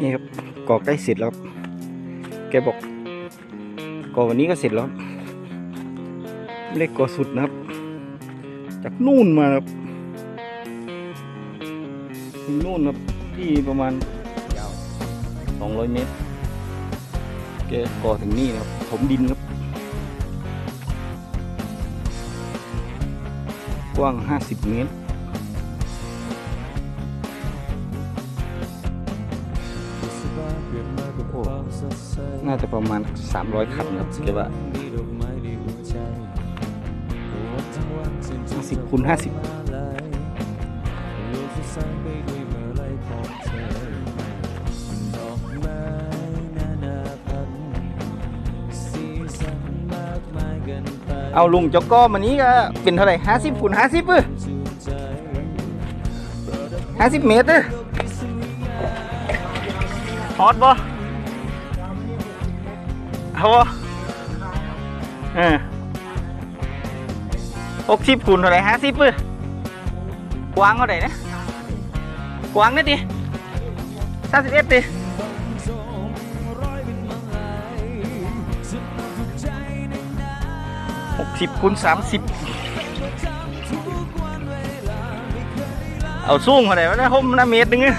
นี่ครับก่อใกล้เสร็จแล้วแกบอกก่อวันนี้ก็เสร็จแล้วเล็กก่อสุดนะครับ จากนู่นมาครับถึงนู่นครับที่ประมาณยาว200 เมตรแกก่อถึงนี่นะครับถมดินครับกว้าง 50 เมตร โอ้น่าจะประมาณ 300 คันครับคิดว่า50คูณ50เอาลุงเจ้าก็มันนี้ก็เป็นเท่าไหร่50คูณ50เออ50เมตรเออ ฮอตบ่เอาบ่เออ60คูณเท่าไหร่50เออกว้างเท่าไหร่นะกว้างนิดดิ31ดิ60คูณ30เอาสูงเท่าไหร่วะนะห่มน้าเมตรหนึ่งอะ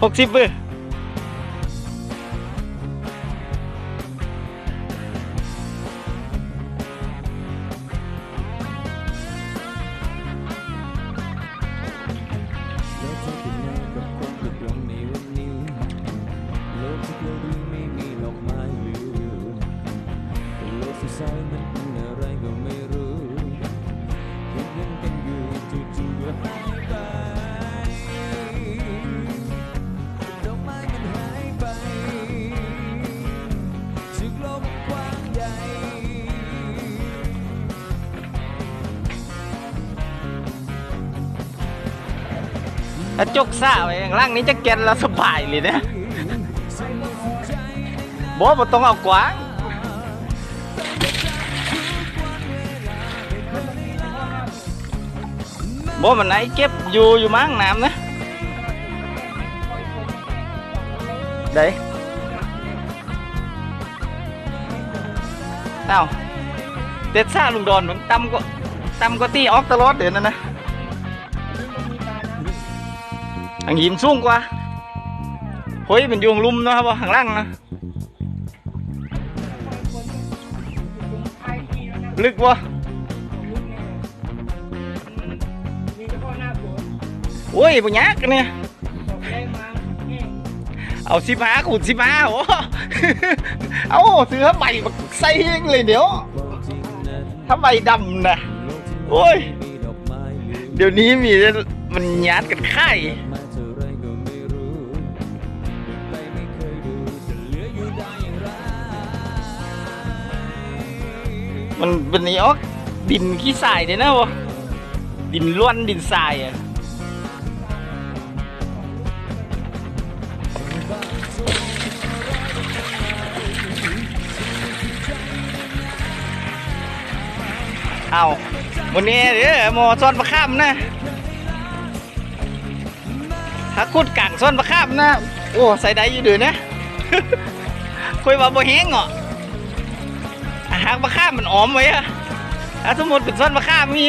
60เบอถ้ จกซ่าไปข้างล่างนี้จะแกนเราสบายเลยนะบอกว่าต้องเอากว้างบอกมันไหนเก็บอยู่อยู่มั้งน้ำนะเด้เอ้าเด็ดซ่าลุงดอนมั อันนะอังหิมสูงกว่าเฮ้ยเป็นยุงลุ่มนะครับว่าข้างล่างนะ ลึกวะโอ้ยปุญญากเนี่ย เอาสิบห้าขูดสิบห้าโอ้เอาซื้อใบมาใส่เองเลยเดี๋ยวถ้าใบดำนะโอ้ย เดี๋ยวนี้มีมันยัดกันค่ มันเป็นนี้ออกดินขี้ทรายเลยนะวะดินล้วนดินทรายอะเอาวันนี้เดี๋ยวหมอซ้อนประข้ามนะถ้าคุดกังซ้อนประข้ามนะ โอ้ ใส่ได้อยู่เดือนะคุยว่าบ่แห้งเหรอ หากมาข้ามมันอ้อมไว้อะถ้าสมมติเป็นส้นมาข้ามมี